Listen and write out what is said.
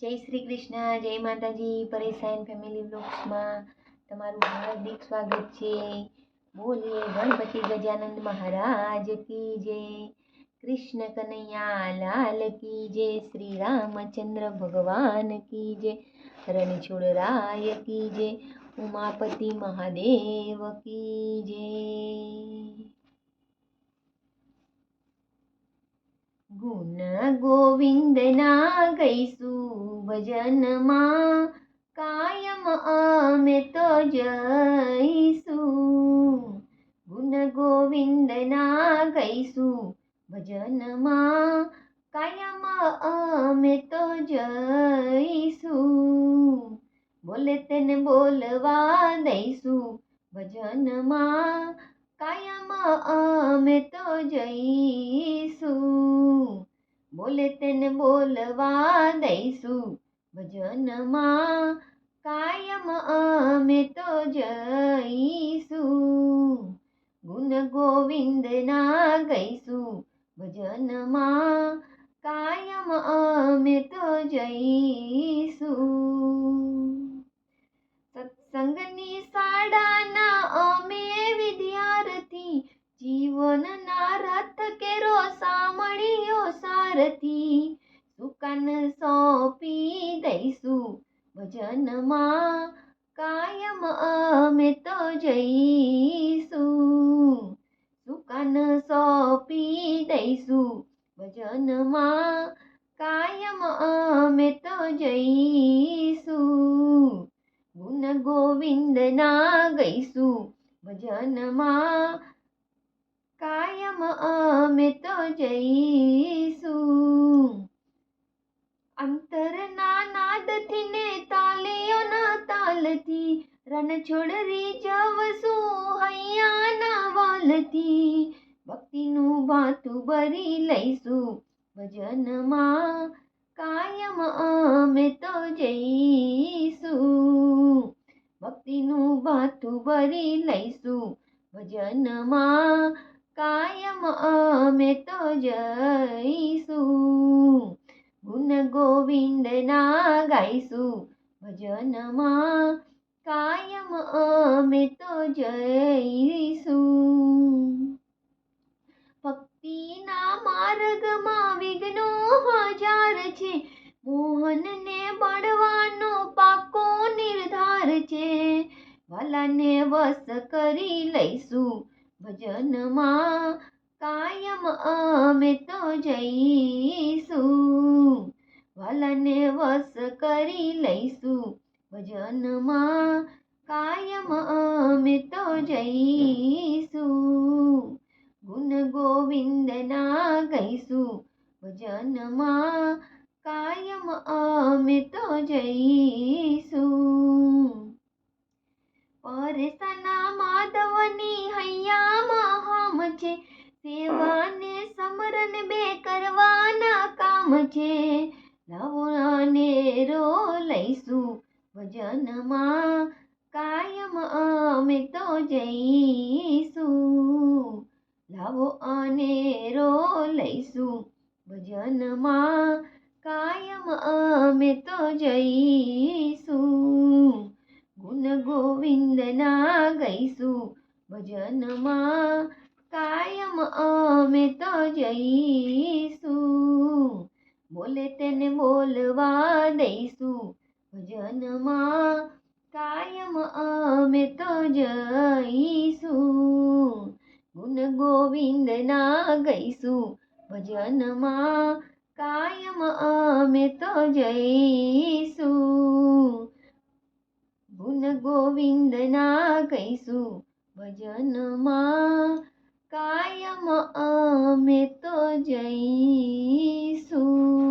જય શ્રી કૃષ્ણ, જય માતાજી. પરેશાન ફેમિલી બ્લોગ્સમાં તમારું હાર્દિક સ્વાગત છે. બોલીએ ગણપતિ ગજાનંદ મહારાજ કી જય. કૃષ્ણ કનૈયા, લાલ કી જય. શ્રી રામચંદ્ર ભગવાન કી જય. રણછોડ રાય કી જય. ઉમાપતિ મહાદેવ કી જય. ગુણ ગોવિંદના ગઈશું ભજનમાં કાયમ અમે તો જઈશું. ગુણ ગોવિંદના ગઈશું ભજનમાં કાયમ અમે તો જઈશું. બોલે તેને બોલવા દઈશું ભજનમાં કાયમ અમે તો જઈશું. બોલે તેને બોલવા દઈશું. ભજનમાં કાયમ અમે તો જઈશું. ગુણ ગોવિંદના ગઈશું. ભજનમાં કાયમ અમે તો જઈશું. જીવનના રથ કેરો સામળિયો સારથી. સુકન સોંપી દઈશું ભજનમાં, કાયમ અમે તો જઈશું. સુકન સોંપી દઈશું ભજનમાં, કાયમ અમે તો જઈશું. ગુણ ગોવિંદના ગઈશું ભજનમાં કાયમ અમે તો જઈશું. અંતરના નાદથી ને તાલીઓના તાલથી રણછોડરી જવશું હૈયાના વાલથી. ભક્તિનું ભાતું ભરી લઈશું ભજનમાં, કાયમ અમે તો જઈશું. ભક્તિનું ભાતું ભરી લઈશું ભજનમાં અમે તો જઈશું. ગુણ ગોવિંદના ગાઈશું. ભજનમાં કાયમ અમે તો જઈશું. ભક્તિના માર્ગમાં વિઘ્નો હજાર છે. મોહનને બળવાનો પાકો નિર્ધાર છે. વાલાને વસ કરી લઈશું. ભજનમાં કાયમ અમે તો જઈશું. વલને વસ કરી લઈશું. ભજનમાં કાયમ અમે તો જઈશું. ગુણ ગોવિંદના ગઈશું. ભજનમાં કાયમ અમે તો જઈશું. પરસના માધવની હૈયામાં હામ છે. સેવાને સમરન બે કરવાના કામ છે. લાવોને રો લઈશું ભજનમાં. કાયમ અમે તો જઈશું. લાવો અને રો લઈશું ભજનમાં. કાયમ અમે તો જઈશું. ગુણ ગોવિંદના ગઈશું ભજનમાં. કાયમ અમે તો જઈશું. બોલે તેને બોલવા દઈશું. ભજનમાં કાયમ અમે તો જઈશું. ગુણ ગોવિંદના ગઈશું. ભજનમાં કાયમ અમે તો જઈશું. ગુણ ગોવિંદના ગઈશું. ભજનમાં કાયમ અમે તો જઈશું.